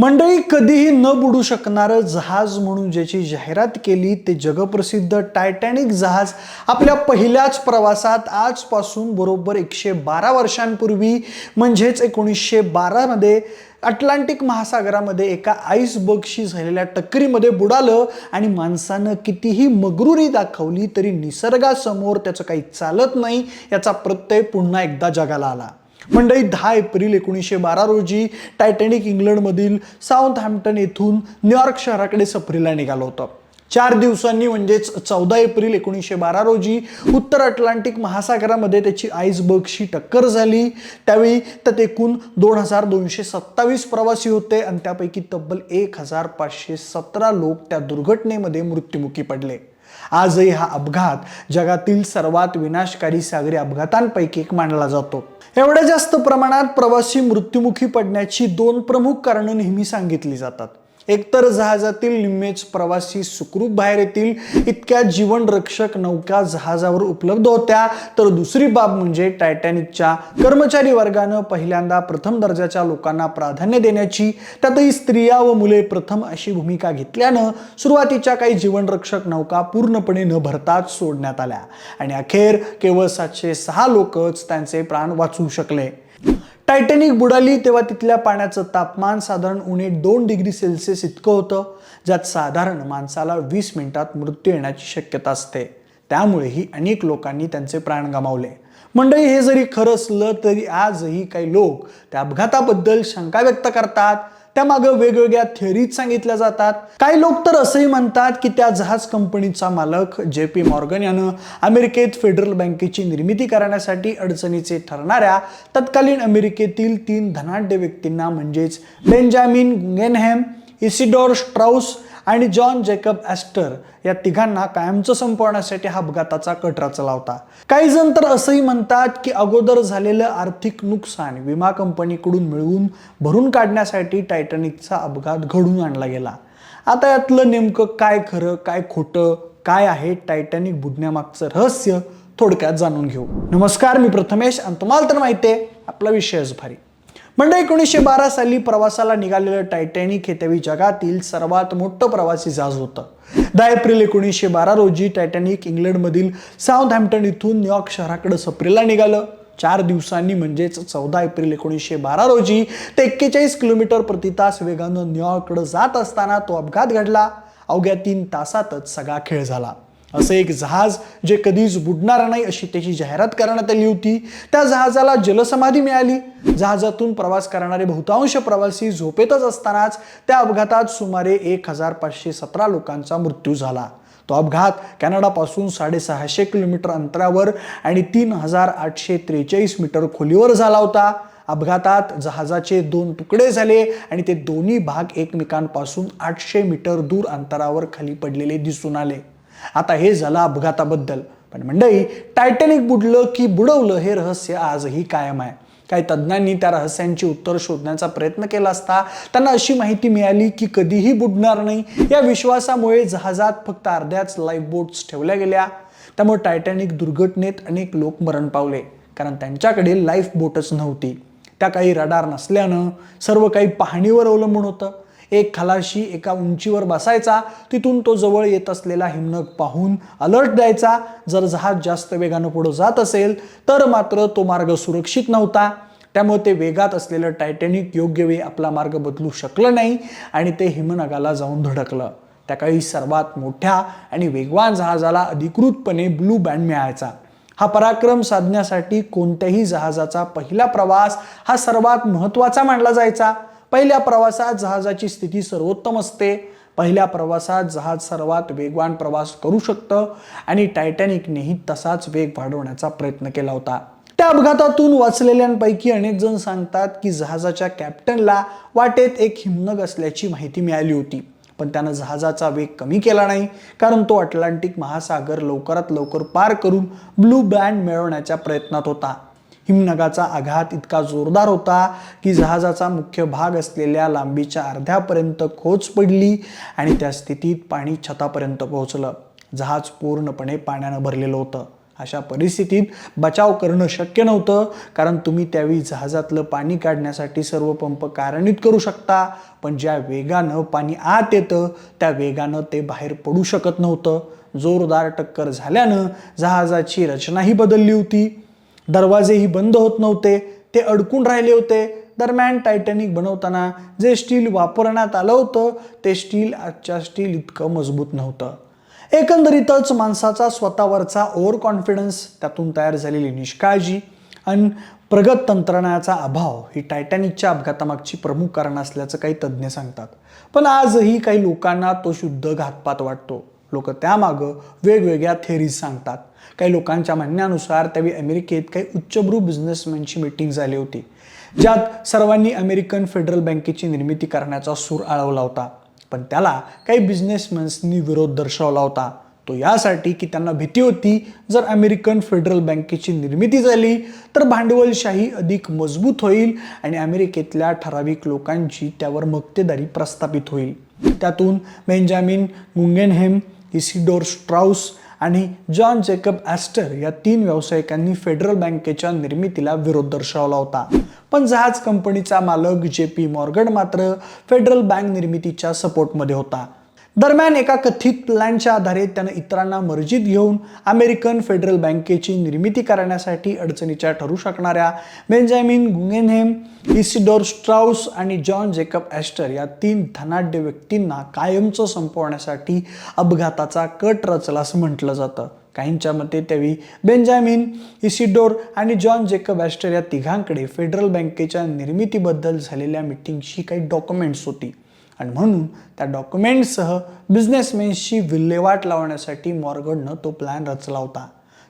मंडळी कधीही न बुडू शकणारं जहाज म्हणून ज्याची जाहिरात केली ते जगप्रसिद्ध टायटॅनिक जहाज आपल्या पहिल्याच प्रवासात आजपासून बरोबर एकशे बारा वर्षांपूर्वी म्हणजेच एकोणीसशे बारामध्ये अटलांटिक महासागरामध्ये एका आईसबर्गशी झालेल्या टक्करीमध्ये बुडालं आणि माणसानं कितीही मगरुरी दाखवली तरी निसर्गासमोर त्याचं काही चालत नाही याचा प्रत्यय पुन्हा एकदा जगाला आला. मंडळी दहा एप्रिल एकोणीसशे बारा रोजी टायटॅनिक इंग्लंडमधील साऊथ हॅम्प्टन येथून न्यूयॉर्क शहराकडे सफरीला निघालं होतं. चार दिवसांनी म्हणजेच चौदा एप्रिल एकोणीसशे बारा रोजी उत्तर अटलांटिक महासागरामध्ये त्याची आईसबर्गशी टक्कर झाली. त्यावेळी त्यात एकूण दोन हजार दोनशे सत्तावीस प्रवासी होते आणि त्यापैकी तब्बल एक हजार पाचशे सतरा लोक त्या दुर्घटनेमध्ये मृत्युमुखी पडले. आजही हा अपघात जगातील सर्वात विनाशकारी सागरी अपघातांपैकी एक मानला जातो. एवढ्या जास्त प्रमाणात प्रवासी मृत्युमुखी पडण्याची दोन प्रमुख कारणं नेहमी सांगितली जातात. एकतर जहाजातील निम्मेच प्रवासी सुखरूप बाहेर येतील. इतक्या जीवनरक्षक नौका जहाजावर उपलब्ध होत्या. तर दुसरी बाब म्हणजे टायटॅनिकच्या कर्मचारी वर्गानं पहिल्यांदा प्रथम दर्जाच्या लोकांना प्राधान्य देण्याची त्यातही स्त्रिया व मुले प्रथम अशी भूमिका घेतल्यानं सुरुवातीच्या काही जीवनरक्षक नौका पूर्णपणे न भरताच सोडण्यात आल्या. आणि अखेर केवळ सातशे सहा लोकच त्यांचे प्राण वाचवू शकले. टायटॅनिक बुडाली तेव्हा तिथल्या पाण्याचं तापमान साधारण उणे दोन डिग्री सेल्सिअस इतकं होतं ज्यात साधारण माणसाला वीस मिनिटात मृत्यू येण्याची शक्यता असते. त्यामुळेही अनेक लोकांनी त्यांचे प्राण गमावले. मंडळी हे जरी खरं असलं तरी आजही काही लोक त्या अपघाताबद्दल शंका व्यक्त करतात. त्यामागं वेगवेगळ्या थिअरीज सांगितल्या जातात. काही लोक तर असंही म्हणतात की त्या जहाज कंपनीचा मालक जे पी मॉर्गन यानं अमेरिकेत फेडरल बँकेची निर्मिती करण्यासाठी अडचणीचे ठरणाऱ्या तत्कालीन अमेरिकेतील तीन धनाढ्य व्यक्तींना म्हणजेच बेंजामिन गुंगेनहॅम इसिडॉर स्ट्राऊस आणि जॉन जेकब ॲस्टर या तिघांना कायमचं संपवण्यासाठी हा अपघाताचा कट रचला होता काही जण तर असंही म्हणतात की अगोदर झालेलं आर्थिक नुकसान विमा कंपनीकडून मिळवून भरून काढण्यासाठी टायटॅनिकचा अपघात घडून आणला गेला. आता यातलं नेमकं काय खरं काय खोटं काय आहे टायटॅनिक बुडण्यामागचं रहस्य थोडक्यात जाणून घेऊ. नमस्कार मी प्रथमेश आणि तुम्हाला तर माहिती आहे आपला विषयच भारी. म्हणजे एकोणीसशे बारा साली प्रवासाला निघालेलं टायटॅनिक हे त्यावेळी जगातील सर्वात मोठं प्रवासी जहाज होतं. दहा एप्रिल एकोणीसशे बारा रोजी टायटॅनिक इंग्लंडमधील साऊथ हॅम्प्टन इथून न्यूयॉर्क शहराकडे सप्रेला निघालं. चार दिवसांनी म्हणजेच चौदा एप्रिल एकोणीसशे बारा रोजी ते एक्केचाळीस किलोमीटर प्रति तास वेगानं न्यूयॉर्ककडे जात असताना तो अपघात घडला. अवघ्या तीन तासातच सगळा खेळ झाला. असं एक जहाज जे कधीच बुडणार नाही अशी त्याची जाहिरात करण्यात आली होती. त्या जहाजाला जलसमाधी मिळाली. जहाजातून प्रवास करणारे बहुतांश प्रवासी झोपेतच असतानाच त्या अपघातात सुमारे एक हजार पाचशे सतरा लोकांचा मृत्यू झाला. तो अपघात कॅनडापासून साडेसहाशे किलोमीटर अंतरावर आणि तीन हजार आठशे त्रेचाळीस मीटर खोलीवर झाला होता. अपघातात जहाजाचे दोन तुकडे झाले आणि ते दोन्ही भाग एकमेकांपासून आठशे मीटर दूर अंतरावर खाली पडलेले दिसून आले. आता हे झालं अपघाताबद्दल. पण मंडळी टायटॅनिक बुडलं की बुडवलं हे रहस्य आजही कायम आहे. काही तज्ज्ञांनी त्या रहस्यांची उत्तर शोधण्याचा प्रयत्न केला असता त्यांना अशी माहिती मिळाली की कधीही बुडणार नाही. या विश्वासामुळे जहाजात फक्त अर्ध्याच लाईफ बोट्स ठेवल्या गेल्या. त्यामुळे टायटॅनिक दुर्घटनेत अनेक लोक मरण पावले. कारण त्यांच्याकडे लाईफ बोटच नव्हती. त्या काही रडार नसल्यानं सर्व काही पाहणीवर अवलंबून होतं. एक खलाशी एका उंचीवर बसायचा. तिथून तो जवळ येत असलेला हिमनग पाहून अलर्ट द्यायचा. जर जहाज जास्त वेगानं पुढं जात असेल तर मात्र तो मार्ग सुरक्षित नव्हता. त्यामुळे ते वेगात असलेलं टायटॅनिक योग्य वेळी आपला मार्ग बदलू शकलं नाही आणि ते हिमनगाला जाऊन धडकलं. त्या काळी सर्वात मोठ्या आणि वेगवान जहाजाला अधिकृतपणे ब्लू बँड मिळायचा. हा पराक्रम साधण्यासाठी कोणत्याही जहाजाचा पहिला प्रवास हा सर्वात महत्त्वाचा मानला जायचा. पहिल्या प्रवासात जहाजाची स्थिती सर्वोत्तम असते. पहिल्या प्रवासात जहाज सर्वात वेगवान प्रवास करू शकतं आणि टायटॅनिकनेही तसाच वेग वाढवण्याचा प्रयत्न केला होता. त्या अपघातातून वाचलेल्यांपैकी अनेक जण सांगतात की जहाजाच्या कॅप्टनला वाटेत एक हिमनग असल्याची माहिती मिळाली होती. पण त्यानं जहाजाचा वेग कमी केला नाही कारण तो अटलांटिक महासागर लवकरात लवकर पार करून ब्लू बँड मिळवण्याच्या प्रयत्नात होता. हिमनगाचा आघात इतका जोरदार होता की जहाजाचा मुख्य भाग असलेल्या लांबीच्या अर्ध्यापर्यंत खोच पडली आणि त्या स्थितीत पाणी छतापर्यंत पोहोचलं. जहाज पूर्णपणे पाण्यानं भरलेलं होतं. अशा परिस्थितीत बचाव करणं शक्य नव्हतं कारण तुम्ही त्यावेळी जहाजातलं पाणी काढण्यासाठी सर्व पंप कार्यान्वित करू शकता पण ज्या वेगानं पाणी आत येतं त्या वेगानं ते बाहेर पडू शकत नव्हतं. जोरदार टक्कर झाल्यानं जहाजाची रचनाही बदलली होती. दरवाजेही बंद होत नव्हते. ते अडकून राहिले होते. दरम्यान टायटॅनिक बनवताना जे स्टील वापरण्यात आलं होतं ते स्टील आजच्या स्टील इतकं मजबूत नव्हतं. एकंदरीतच माणसाचा स्वतःवरचा ओव्हर कॉन्फिडन्स त्यातून तयार झालेली निष्काळजी आणि प्रगत तंत्रज्ञानाचा अभाव ही टायटॅनिकच्या अपघातामागची प्रमुख कारण असल्याचं काही तज्ज्ञ सांगतात. पण आजही काही लोकांना तो शुद्ध घातपात वाटतो. लोक त्यामागं वेगवेगळ्या थेरीज सांगतात. काही लोकांच्या म्हणण्यानुसार त्यावेळी अमेरिकेत काही उच्चभ्रू बिझनेसमॅनची मीटिंग झाली होती ज्यात सर्वांनी अमेरिकन फेडरल बँकेची निर्मिती करण्याचा सूर आळवला होता. पण त्याला काही बिझनेसमॅन्सनी विरोध दर्शवला होता. तो यासाठी की त्यांना भीती होती जर अमेरिकन फेडरल बँकेची निर्मिती झाली तर भांडवलशाही अधिक मजबूत होईल आणि अमेरिकेतल्या ठराविक लोकांची त्यावर मक्तेदारी प्रस्थापित होईल. त्यातून बेंजामिन गुंगेनहेम इसिडोर स्ट्राउस आणि जॉन जेकब ॲस्टर या तीन व्यावसायिकांनी फेडरल बँकेच्या निर्मितीला विरोध दर्शवला होता. पण जहाज कंपनीचा मालक जे पी मॉर्गन मात्र फेडरल बँक निर्मितीच्या सपोर्टमध्ये होता. दरम्यान एका कथित प्लॅनच्या आधारे त्यानं इतरांना मर्जीत घेऊन अमेरिकन फेडरल बँकेची निर्मिती करण्यासाठी अडचणीच्या ठरू शकणाऱ्या बेंजामिन गुंगेनहेम इसिडोर स्ट्राउस आणि जॉन जेकब ॲस्टर या तीन धनाढ्य व्यक्तींना कायमचं संपवण्यासाठी अपघाताचा कट रचला असं म्हटलं जातं. काहींच्या मते त्यावेळी बेंजामिन इसिडोर आणि जॉन जेकब ॲस्टर या तिघांकडे फेडरल बँकेच्या निर्मितीबद्दल झालेल्या मिटिंगची काही डॉक्युमेंट्स होती. आणि म्हणून त्या डॉक्युमेंटसह बिझनेसमॅनशी विल्हेवाट लावण्यासाठी मॉर्गननं तो प्लॅन रचला होता.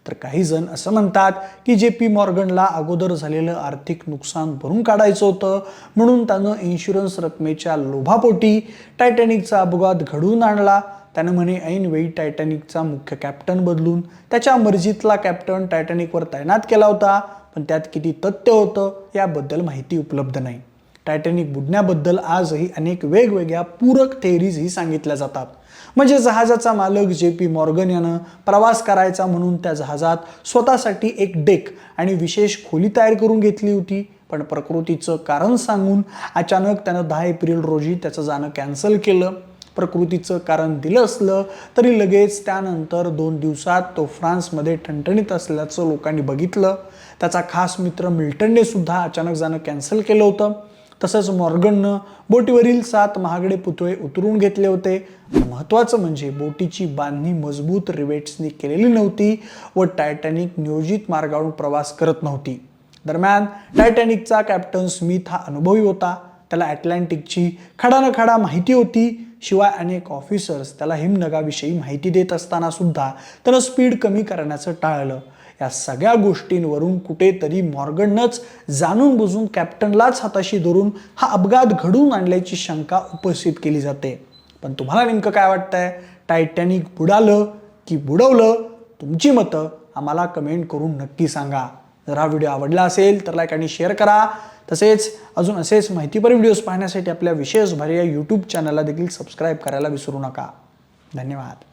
तर काही जण असं म्हणतात की जे पी मॉर्गनला अगोदर झालेलं आर्थिक नुकसान भरून काढायचं होतं म्हणून त्यानं इन्शुरन्स रकमेच्या लोभापोटी टायटॅनिकचा अपघात घडवून आणला. त्यानं म्हणे ऐनवेळी टायटॅनिकचा मुख्य कॅप्टन बदलून त्याच्या मर्जीतला कॅप्टन टायटॅनिकवर तैनात केला होता पण त्यात किती तथ्य होतं याबद्दल माहिती उपलब्ध नाही. टायटॅनिक बुडण्याबद्दल आजही अनेक वेगवेगळ्या पूरक थेअरीजही सांगितल्या जातात. म्हणजे जहाजाचा मालक जे पी मॉर्गन यानं प्रवास करायचा म्हणून त्या जहाजात स्वतःसाठी एक डेक आणि विशेष खोली तयार करून घेतली होती. पण प्रकृतीचं कारण सांगून अचानक त्यानं दहा एप्रिल रोजी त्याचं जाणं कॅन्सल केलं. प्रकृतीचं कारण दिलं असलं तरी लगेच त्यानंतर दोन दिवसात तो फ्रान्समध्ये ठणठणीत असल्याचं लोकांनी बघितलं. त्याचा खास मित्र मिल्टनने सुद्धा अचानक जाणं कॅन्सल केलं होतं. तसंच मॉर्गननं बोटीवरील सात महागडे पुतळे उतरून घेतले होते. महत्त्वाचं म्हणजे बोटीची बांधणी मजबूत रिवेट्सनी केलेली नव्हती व टायटॅनिक नियोजित मार्गावरून प्रवास करत नव्हती. दरम्यान टायटॅनिकचा कॅप्टन स्मिथ हा अनुभवी होता. त्याला अटलांटिकची खडा खडा माहिती होती. शिवाय अनेक ऑफिसर्स त्याला हिमनगाविषयी माहिती देत असताना सुद्धा त्यानं स्पीड कमी करण्याचं टाळलं. या सगळ्या गोष्टींवरून कुठेतरी मॉर्गननंच जाणून बुजून कॅप्टनलाच हाताशी धरून हा अपघात घडवून आणल्याची शंका उपस्थित केली जाते. पण तुम्हाला नेमकं काय वाटतंय? टायटॅनिक बुडालं की बुडवलं? तुमची मतं आम्हाला कमेंट करून नक्की सांगा. जर हा व्हिडिओ आवडला असेल तर लाईक आणि शेअर करा. तसेच अजून असेच माहितीपर व्हिडिओज पाहण्यासाठी आपल्या विशेष भार्या या यूट्यूब चॅनलला देखील सबस्क्राईब करायला विसरू नका. धन्यवाद.